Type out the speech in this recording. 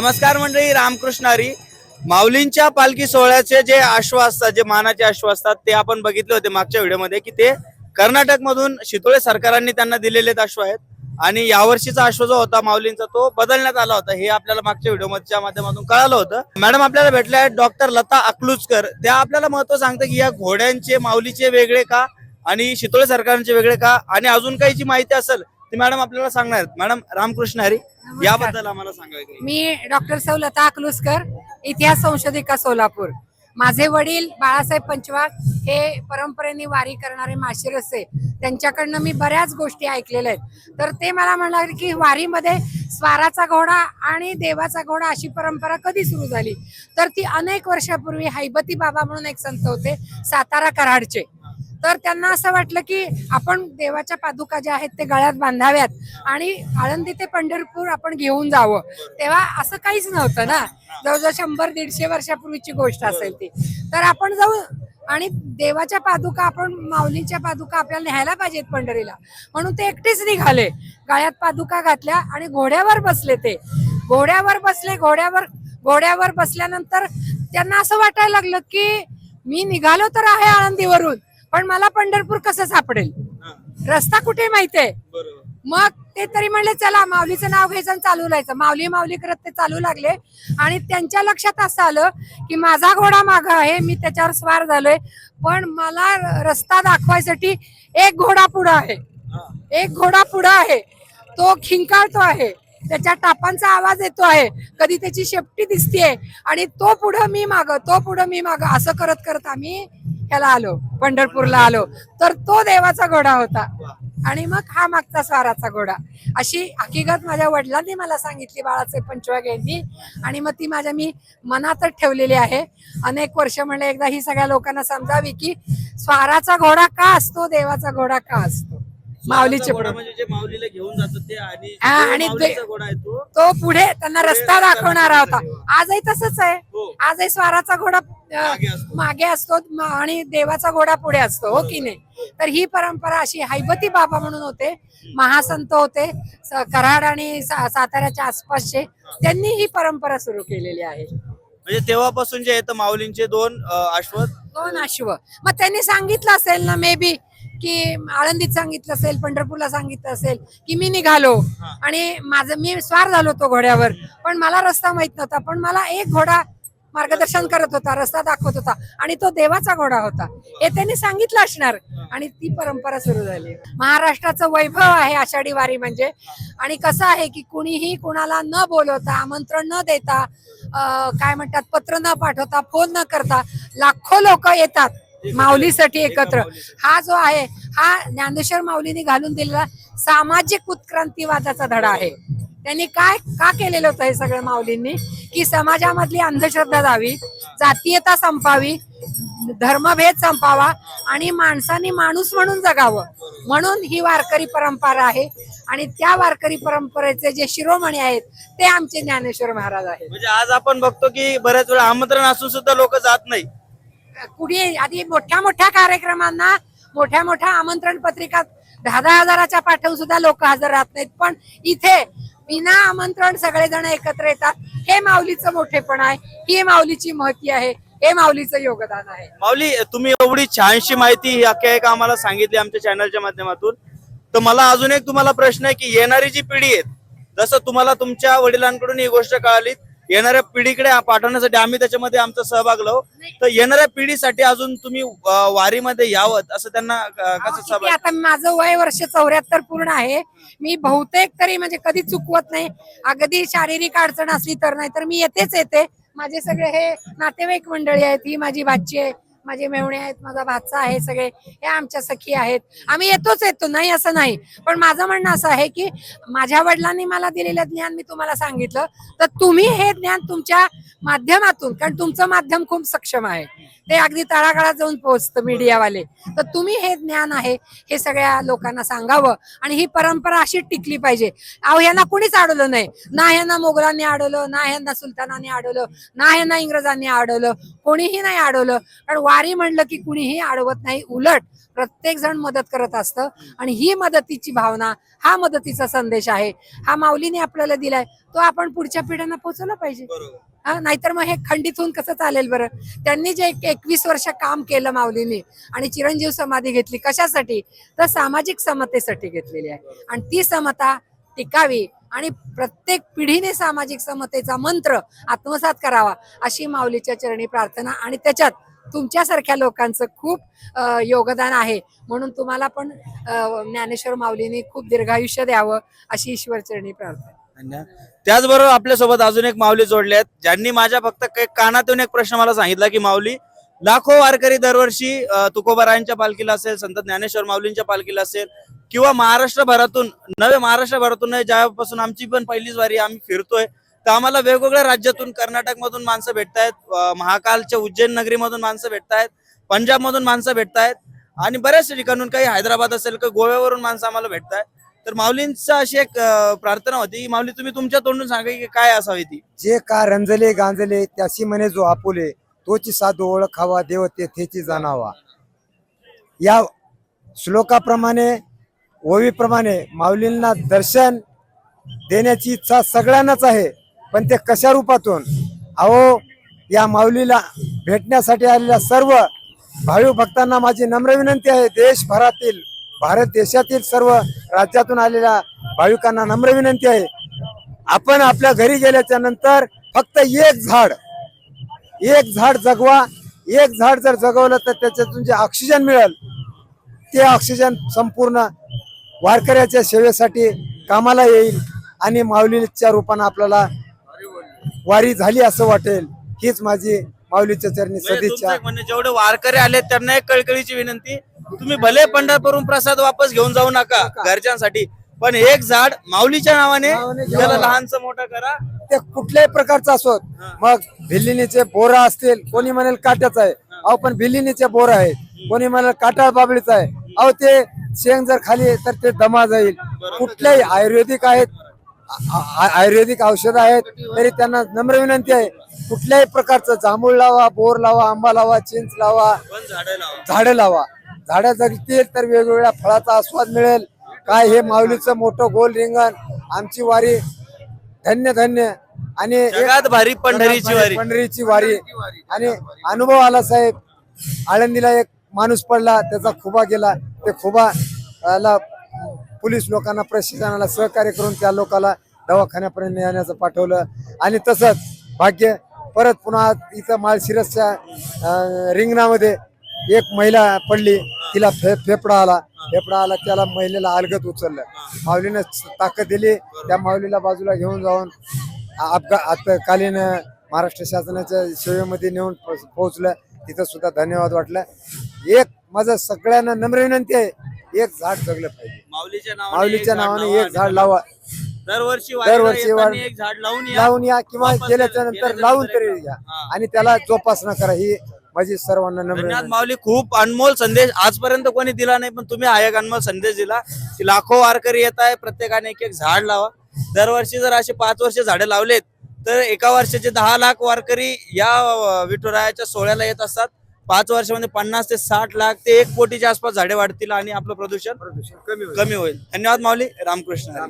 नमस्कार मंडळी रामकृष्ण हरी. माऊलींच्या पालखी सोहळ्याचे जे आश्वासतात असतात जे मानाचे आश्वासतात असतात ते आपण बघितले होते मागच्या व्हिडिओमध्ये की ते कर्नाटक मधून शितोळे सरकारांनी त्यांना दिलेले आश्व आहेत आणि यावर्षीचा आश्व जो होता माऊलींचा तो बदलण्यात आला होता. हे आपल्याला मागच्या व्हिडिओच्या माध्यमातून कळालं होतं. मॅडम आपल्याला भेटल्या आहेत डॉक्टर लता अकलुजकर. त्या आपल्याला महत्त्व सांगतात की या घोड्यांचे माऊलीचे वेगळे का आणि शितोळे सरकारांचे वेगळे का? आणि अजून काही जी माहिती असेल ती मॅडम आपल्याला सांगणार. मॅडम रामकृष्ण हरी याबद्दल आम्हाला सांगायचं मी डॉक्टर सौलता अकलुसकर इतिहास संशोधिका सोलापूर. माझे वडील बाळासाहेब पंचवाग हे परंपरेने वारी करणारे माशिरसे त्यांच्याकडनं मी बऱ्याच गोष्टी ऐकलेल्या आहेत. तर ते मला म्हणाले की वारीमध्ये स्वाराचा घोडा आणि देवाचा घोडा अशी परंपरा कधी सुरू झाली? तर ती अनेक वर्षापूर्वी हैबती बाबा म्हणून एक संत होते सातारा कराडचे. तर त्यांना असं वाटलं की आपण देवाच्या पादुका ज्या आहेत ते गळ्यात बांधाव्यात आणि आळंदी ते पंढरपूर आपण घेऊन जावं. तेव्हा असं काहीच नव्हतं ना. जवळजवळ शंभर दीडशे वर्षापूर्वीची गोष्ट असेल ती. तर आपण जाऊ आणि देवाच्या पादुका आपण माऊलीच्या पादुका आपल्याला न्यायला पाहिजेत पंढरीला. म्हणून ते एकटेच निघाले. गळ्यात पादुका घातल्या आणि घोड्यावर बसले ते. घोड्यावर बसले घोड्यावर घोड्यावर बसल्यानंतर त्यांना असं वाटायला लागलं की मी निघालो तर आहे आळंदीवरून. पण मला पंढरपूर कसं सापडेल? रस्ता कुठे माहितीये? मग ते तरी म्हणले चला माऊलीचं नाव घ्यायचं चालू राहायचं माऊली माऊली करत ते चालू लागले. आणि त्यांच्या लक्षात असं आलं की माझा घोडा माग आहे मी त्याच्यावर स्वार झालोय. पण मला रस्ता दाखवायसाठी एक घोडा पुढं आहे. एक घोडा पुढं आहे. तो खिंकाळतो आहे. त्याच्या टापांचा आवाज येतो आहे. कधी त्याची शेपटी दिसतीये. आणि तो पुढं मी माग तो पुढं मी माग असं करत करत आम्ही ह्याला आलो पंढरपूरला आलो तर तो देवाचा घोडा होता. आणि मग हा मागचा स्वाराचा घोडा. अशी हकीकत माझ्या वडिलांनी मला सांगितली बाळाचे पंचवाग यांनी आणि मग ती माझ्या मी मनातच ठेवलेली आहे. अनेक वर्ष म्हणले एकदा ही सगळ्या लोकांना समजावी की स्वाराचा घोडा का असतो देवाचा घोडा का असतो? माऊलीचे घोडा म्हणजे जे माऊलीला घेऊन जातो ते आणि हा, जो आणि ते- माऊलीचा घोडा आहे तो तो पुढे त्यांना रस्ता दाखवणारा होता. आजही तसंच आहे. हो. आजही स्वाराचा घोडा अं, मागे असतो. मागे असतो म- आणि देवाचा घोडा पुढे असतो हो की नाही? तर ही परंपरा अशी हैबती बाबा म्हणून होते महासंत होते स- कराड आणि सा- साताऱ्याच्या आसपासचे. त्यांनी ही परंपरा सुरू केलेली आहे. म्हणजे तेव्हापासून जे येतं माऊलींचे दोन अं, अश्व दोन अश्व मग त्यांनी सांगितलं असेल ना मे बी की आळंदीत सांगितलं असेल पंढरपूरला सांगितलं असेल की मी निघालो. आणि माझं मी स्वार झालो तो घोड्यावर. पण मला रस्ता माहीत नव्हता. पण मला एक घोडा मार्गदर्शन करत होता रस्ता दाखवत होता. आणि तो देवाचा घोडा होता. हे त्यांनी सांगितलं असणार. आणि ती परंपरा सुरू झाली. महाराष्ट्राचं वैभव आहे आषाढी वारी म्हणजे. आणि कसं आहे की कुणीही कुणाला न बोलवता आमंत्रण न देता काय म्हणतात पत्र न पाठवता फोन न करता लाखो लोक येतात. माऊलीसाठी एकत्र. हा जो आहे हा ज्ञानेश्वर माऊलीने घालून दिलेला सामाजिक उत्क्रांतीवादाचा धडा आहे. त्यांनी काय का केलेलं होतं हे सगळं माऊलींनी? की समाजामधली अंधश्रद्धा जावी जातीयता संपावी धर्मभेद संपावा आणि माणसाने माणूस म्हणून जगावं. म्हणून ही वारकरी परंपरा आहे आणि त्या वारकरी परंपरेचे जे शिरोमणी आहेत ते आमचे ज्ञानेश्वर महाराज आहेत. म्हणजे आज आपण बघतो की बऱ्याच वेळा आमंत्रण असून सुद्धा लोक जात नाही. कुणी आधी मोठ्या मोठ्या कार्यक्रमांना मोठ्या मोठ्या आमंत्रण पत्रिका दहा दहा हजाराच्या पाठवून सुद्धा लोक हजर राहत नाहीत. पण इथे विना आमंत्रण सगळेजण एकत्र येतात. हे माऊलीचं मोठेपण आहे. ही माऊलीची महती आहे. हे माऊलीचं योगदान आहे. माऊली तुम्ही एवढी छानशी माहिती अख्ख्या एक आम्हाला सांगितली आमच्या चॅनलच्या माध्यमातून. तर मला अजून एक तुम्हाला प्रश्न आहे की येणारी जी पिढी आहे जसं तुम्हाला तुमच्या वडिलांकडून ही गोष्ट कळाली येणाऱ्या पिढीकडे पाठवण्यासाठी आम्ही त्याच्यामध्ये आमचा सहभाग लावू. तर येणाऱ्या पिढीसाठी अजून तुम्ही वारीमध्ये यावं असं त्यांना कसं सहभाग आता माझं वय वर्ष चौऱ्याहत्तर पूर्ण आहे. मी बहुतेक तरी म्हणजे कधी चुकवत नाही. अगदी शारीरिक अडचण असली तर नाही तर मी येतेच येते. माझे सगळे हे नातेवाईक मंडळी आहेत ही माझी भाची आहे. माझे मेवणे आहेत माझा भाचा आहे सगळे हे आमच्या सखी आहेत. आम्ही येतोच येतो नाही असं नाही. पण माझं म्हणणं असं आहे की माझ्या वडिलांनी मला दिलेलं ज्ञान मी तुम्हाला सांगितलं तर तुम्ही हे ज्ञान तुमच्या माध्यमातून कारण तुमचं माध्यम खूप सक्षम आहे. ते अगदी तळागाळात जाऊन पोहोचतं मीडियावाले. तर तुम्ही हे ज्ञान आहे हे सगळ्या लोकांना सांगावं आणि ही परंपरा अशी टिकली पाहिजे. अहो यांना कुणीच अडवलं नाही. ना यांना मोगलांनी अडवलं ना यांना सुलतानांनी अडवलं ना यांना इंग्रजांनी अडवलं कोणीही नाही अडवलं. कारण वारी म्हणलं की कुणीही अडवत नाही उलट प्रत्येक जण मदत करत असतं. आणि ही मदतीची भावना हा मदतीचा संदेश आहे. हा माऊलीने आपल्याला दिलाय. तो आपण पुढच्या पिढ्यांना पोहोचवला पाहिजे. हा नाहीतर मग हे खंडित होऊन कसं चालेल बरं? त्यांनी जे एक- एकवीस वर्ष काम केलं माऊलीने आणि चिरंजीव समाधी घेतली कशासाठी? तर सामाजिक समतेसाठी घेतलेली आहे. आणि ती समता टिकावी. आणि प्रत्येक पिढीने सामाजिक समतेचा मंत्र आत्मसात करावा अशी माऊलीच्या चरणी प्रार्थना आणि त्याच्यात तुमच्यासारख्या लोकांचं खूप योगदान आहे. म्हणून तुम्हाला पण ज्ञानेश्वर माऊलीने खूप दीर्घायुष्य द्यावं अशी ईश्वर चरणी प्रार्थना. त्याचबरोबर आपल्यासोबत अजून एक माऊली जोडले आहेत ज्यांनी माझ्या फक्त काही कानातून एक प्रश्न मला सांगितला की माऊली लाखो वारकरी दरवर्षी अं, तुकोबारायांच्या पालखीला असेल संत ज्ञानेश्वर माऊलींच्या पालखीला असेल किंवा महाराष्ट्रभरातून नवे महाराष्ट्रभरातून नाही, ज्यापासून आमची पण पहिलीच वारी आम्ही फिरतोय. तर आम्हाला वेगवेगळ्या राज्यातून कर्नाटक मधून माणसं भेटतायत महाकालच्या उज्जैन नगरीमधून माणसं भेटतायत पंजाब मधून माणसं भेटतायत आणि बऱ्याचशा ठिकाणून काही हैदराबाद असेल काही गोव्यावरून माणसं आम्हाला भेटतायत. तर माऊलींचा अशी एक प्रार्थना होती. की माऊली तुम्ही तुमच्या तोंडून सांगा की काय असावी ती. जे का रंजले गांजले त्याशी म्हणे जो आपुले तोची साधू ओळखावा देव तेथेची जाणावा. या श्लोकाप्रमाणे ओवीप्रमाणे माऊलींना दर्शन देण्याची इच्छा सगळ्यांनाच आहे पण ते कशा रूपातून? अहो या माऊलीला भेटण्यासाठी आलेल्या सर्व भाविक भक्तांना माझी नम्र विनंती आहे. देशभरातील भारत देशातील सर्व राज्यातून आलेल्या भाविकांना नम्र विनंती आहे. आपण आपल्या घरी गेल्याच्यानंतर फक्त एक झाड एक झाड जगवा. एक झाड जर जगवलं तर त्याच्यातून जे ऑक्सिजन मिळेल ते ऑक्सिजन संपूर्ण वारकऱ्याच्या सेवेसाठी कामाला येईल आणि माऊलीच्या रूपानं आपल्याला वारी झाली असं वाटेल हीच माझी माऊलीच्या चरणी म्हणजे सदिच्छा. एक म्हणणं, जेवढे वारकरी आले त्यांना एक कळकळीची विनंती तुम्ही भले पंढरपूरून प्रसाद वापस घेऊन जाऊ नका घरच्यांसाठी पण एक झाड माऊलीच्या नावाने त्याला. लहानचं मोठं करा. ते कुठल्याही प्रकारचं असोत मग भिल्लिनीचे बोर असतील कोणी म्हणेल काट्याचं आहे. अहो पण भिल्लिनीचे बोर आहेत. कोणी म्हणेल काटाळ बाबळीचं आहे. अहो ते शेंग जर खाली तर ते दमा जाईल. कुठल्याही आयुर्वेदिक आहेत आयुर्वेदिक औषध आहेत तरी त्यांना नम्र विनंती आहे कुठल्याही प्रकारचं जांभूळ लावा बोर लावा आंबा लावा चिंच लावा झाडं लावा. झाडं जगतील तर वेगवेगळ्या फळाचा आस्वाद मिळेल. काय हे माऊलीचं मोठं गोल रिंगण आमची वारी धन्य धन्य. आणि भारी पंढरीची वारी. पंढरीची वारी. आणि अनुभव आला साहेब आळंदीला एक माणूस पडला त्याचा खुबा गेला. ते खुबा ला पोलीस लोकांना प्रशासनाला सहकार्य करून त्या लोकाला दवाखान्यापर्यंत नेण्याचं पाठवलं. आणि तसंच भाग्य परत पुन्हा इथं माळशिरसच्या रिंगणामध्ये एक महिला पडली. तिला फे फेफडा आला. फेफडा आला त्याला महिलेला अलगत उचललं. माऊलीनं ताकद दिली. त्या माऊलीला बाजूला घेऊन जाऊन अपघातकालीन महाराष्ट्र शासनाच्या सेवेमध्ये नेऊन पोहोचलं. तिथं सुद्धा धन्यवाद वाटलं. एक माझं सगळ्यांना नम्र विनंती आहे एक झाड जगलं पाहिजे. माऊलीच्या नावाने माऊलीच्या एक झाड नावाने लावा एक झाड लावा. दरवर्षी वारीला दरवर्षी येताना वारी- एक झाड लावून या. लावून या किंवा वापस गेल्याच्या गेल्या- नंतर गेल्याच्या लावून नंतर तरी या. हा. आणि त्याला जोपासना करा. ही माझी सर्वांना नम्र धन्यवाद विनंती. माऊली. खूप अनमोल संदेश आजपर्यंत कोणी दिला नाही पण तुम्ही हा एक अनमोल संदेश दिला. की लाखो वारकरी येत आहे प्रत्येकाने एक एक झाड लावा. दरवर्षी जर असे पाच वर्ष झाडे लावलेत तर एका वर्षाचे दहा लाख वारकरी या अं, विठुरायाच्या सोहळ्याला येत असतात. पाच वर्षामध्ये पन्नास ते साठ लाख ते एक कोटीच्या आसपास झाडे वाढतील आणि आपलं प्रदूषण कमी होईल. कमी होईल. धन्यवाद माऊली. रामकृष्ण.